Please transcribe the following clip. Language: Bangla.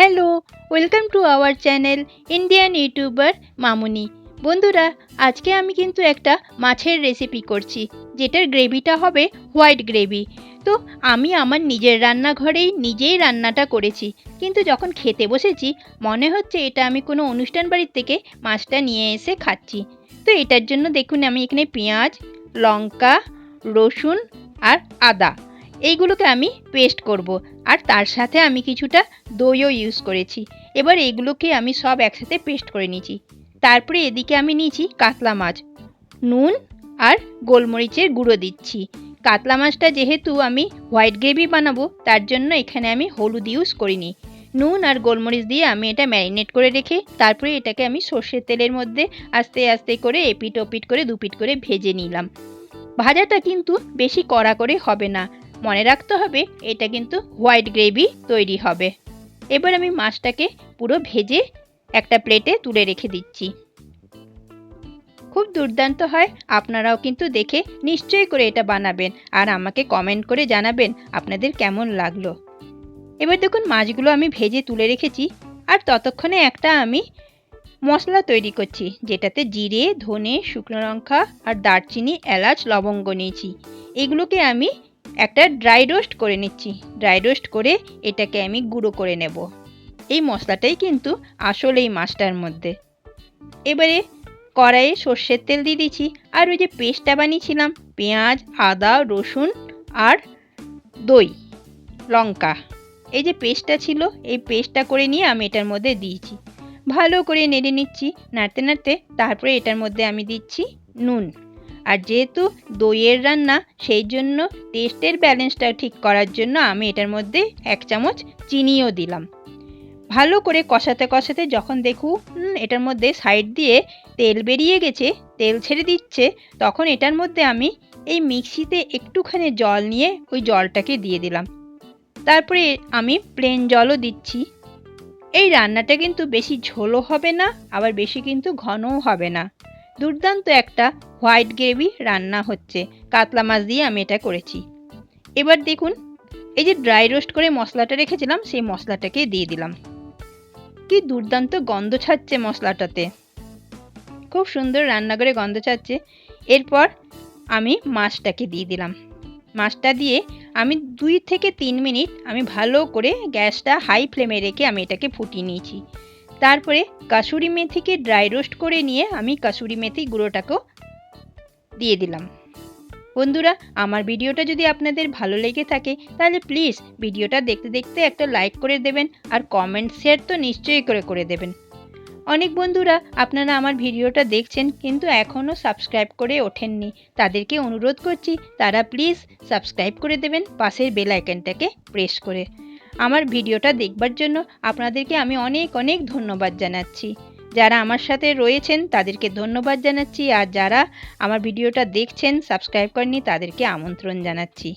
Hello, welcome to our channel Indian YouTuber Mamuni. বন্ধুরা, আজকে আমি কিন্তু একটা মাছের রেসিপি করছি, যেটার গ্রেভিটা হবে হোয়াইট গ্রেভি। তো আমি আমার নিজের রান্নাঘরেই নিজেই রান্নাটা করেছি, কিন্তু যখন খেতে বসেছি, মনে হচ্ছে এটা আমি কোনো অনুষ্ঠান বাড়ির থেকে মাছটা নিয়ে এসে খাচ্ছি। তো এটার জন্য দেখুন আমি এখানে পেঁয়াজ, লঙ্কা, রসুন আর আদা। এইগুলোকে আমি পেস্ট করব। আর তার সাথে আমি কিছুটা দইও ইউজ করেছি। এবার এগুলোকে আমি সব একসাথে পেস্ট করে নিয়েছি। তারপরে এদিকে আমি নিয়েছি কাতলা মাছ। নুন আর গোলমরিচের গুঁড়ো দিচ্ছি। কাতলা মাছটা যেহেতু আমি হোয়াইট গ্রেভি বানাবো, তার জন্য এখানে আমি হলুদ ইউজ করিনি। নুন আর গোলমরিচ দিয়ে আমি এটা ম্যারিনেট করে রেখে, তারপরে এটাকে আমি সর্ষের তেলের মধ্যে আস্তে আস্তে করে এপিট ওপিট করে দুপিট করে ভেজে নিলাম। ভাজাটা কিন্তু বেশি কড়া করে হবে না। মনে রাখতে হবে, এটা কিন্তু হোয়াইট গ্রেভি তৈরি হবে। এবার আমি মাছটাকে পুরো ভেজে একটা প্লেটে তুলে রেখে দিচ্ছি। খুব দুর্দান্ত হয়, আপনারাও কিন্তু দেখে নিশ্চয়ই করে এটা বানাবেন। আর আমাকে কমেন্ট করে জানাবেন আপনাদের কেমন লাগল। এবার দেখুন, মাছগুলো আমি ভেজে তুলে রেখেছি। আর ততক্ষণে একটা আমি মশলা তৈরি করছি, যেটাতে জিরে, ধনে, শুকনো লঙ্কা আর দারচিনি, এলাচ, লবঙ্গ নিয়েছি। এগুলোকে আমি একটা ড্রাই রোস্ট করে নিচ্ছি। ড্রাই রোস্ট করে এটাকে আমি গুঁড়ো করে নেব। এই মশলাটাই কিন্তু আসল এই মাছটার মধ্যে। এবারে কড়াইয়ে সর্ষের তেল দিয়ে দিচ্ছি। আর ওই যে পেস্টটা বানিয়েছিলাম, পেঁয়াজ, আদা, রসুন আর দই, লঙ্কা। এই যে পেস্টটা ছিল, এই পেস্টটা করে নিয়ে আমি এটার মধ্যে দিয়েছি। ভালো করে নেড়ে নিচ্ছি, নাড়তে নাড়তে তারপরে এটার মধ্যে আমি দিচ্ছি নুন। আর যেহেতু দইয়ের রান্না, সেই জন্য টেস্টের ব্যালেন্সটা ঠিক করার জন্য আমি এটার মধ্যে এক চামচ চিনিও দিলাম। ভালো করে কষাতে কষাতে যখন দেখু এটার মধ্যে সাইড দিয়ে তেল বেরিয়ে গেছে, তেল ছেড়ে দিচ্ছে, তখন এটার মধ্যে আমি এই মিক্সিতে একটুখানি জল নিয়ে ওই জলটাকে দিয়ে দিলাম। তারপরে আমি প্লেন জলও দিচ্ছি। এই রান্নাটা কিন্তু বেশি ঝোলও হবে না, আবার বেশি কিন্তু ঘনও হবে না। দুর্দান্ত একটা হোয়াইট গ্রেভি রান্না হচ্ছে। কাতলা মাছ দিয়ে আমি এটা করেছি। এবার দেখুন, এই যে ড্রাই রোস্ট করে মশলাটা রেখেছিলাম, সেই মশলাটাকে দিয়ে দিলাম। কি দুর্দান্ত গন্ধ ছাড়ছে মশলাটাতে। খুব সুন্দর রান্না করে গন্ধ ছাড়ছে। এরপর আমি মাছটাকে দিয়ে দিলাম। মাছটা দিয়ে আমি দুই থেকে তিন মিনিট আমি ভালো করে গ্যাসটা হাই ফ্লেমে রেখে আমি এটাকে ফুটিয়ে নিয়েছি। তারপরে কাসুরি মেথিকে ড্রাই রোস্ট করে নিয়ে আমি কাসুরি মেথি গুঁড়োটাকেও দিয়ে দিলাম। বন্ধুরা, আমার ভিডিওটা যদি আপনাদের ভালো লেগে থাকে, তাহলে প্লিজ ভিডিওটা দেখতে দেখতে একটা লাইক করে দেবেন আর কমেন্ট শেয়ার তো নিশ্চয়ই করে করে দেবেন। অনেক বন্ধুরা, আপনারা আমার ভিডিওটা দেখছেন কিন্তু এখনও সাবস্ক্রাইব করে ওঠেননি, তাদেরকে অনুরোধ করছি তারা প্লিজ সাবস্ক্রাইব করে দেবেন, পাশের বেল আইকনটাকে প্রেস করে। আমার ভিডিওটা দেখবার জন্য আপনাদেরকে আমি অনেক অনেক ধন্যবাদ জানাচ্ছি। যারা আমার সাথে রয়েছেন, তাদেরকে ধন্যবাদ জানাচ্ছি। আর যারা আমার ভিডিওটা দেখছেন সাবস্ক্রাইব করেননি, তাদেরকে আমন্ত্রণ জানাচ্ছি।